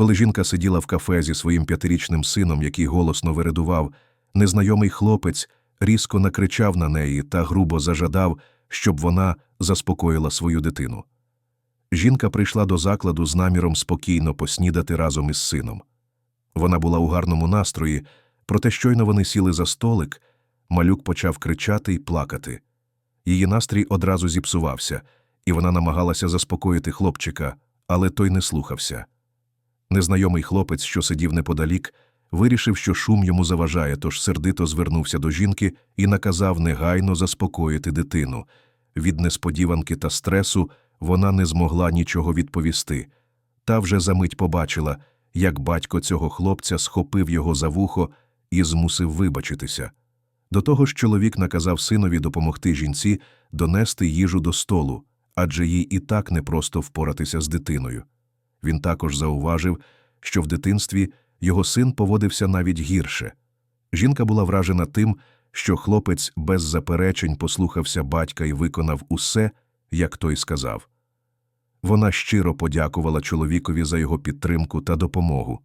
Коли жінка сиділа в кафе зі своїм п'ятирічним сином, який голосно виридував, незнайомий хлопець різко накричав на неї та грубо зажадав, щоб вона заспокоїла свою дитину. Жінка прийшла до закладу з наміром спокійно поснідати разом із сином. Вона була у гарному настрої, проте щойно вони сіли за столик, малюк почав кричати й плакати. Її настрій одразу зіпсувався, і вона намагалася заспокоїти хлопчика, але той не слухався. Незнайомий хлопець, що сидів неподалік, вирішив, що шум йому заважає, тож сердито звернувся до жінки і наказав негайно заспокоїти дитину. Від несподіванки та стресу вона не змогла нічого відповісти. Та вже за мить побачила, як батько цього хлопця схопив його за вухо і змусив вибачитися. До того ж чоловік наказав синові допомогти жінці донести їжу до столу, адже їй і так непросто впоратися з дитиною. Він також зауважив, що в дитинстві його син поводився навіть гірше. Жінка була вражена тим, що хлопець без заперечень послухався батька і виконав усе, як той сказав. Вона щиро подякувала чоловікові за його підтримку та допомогу.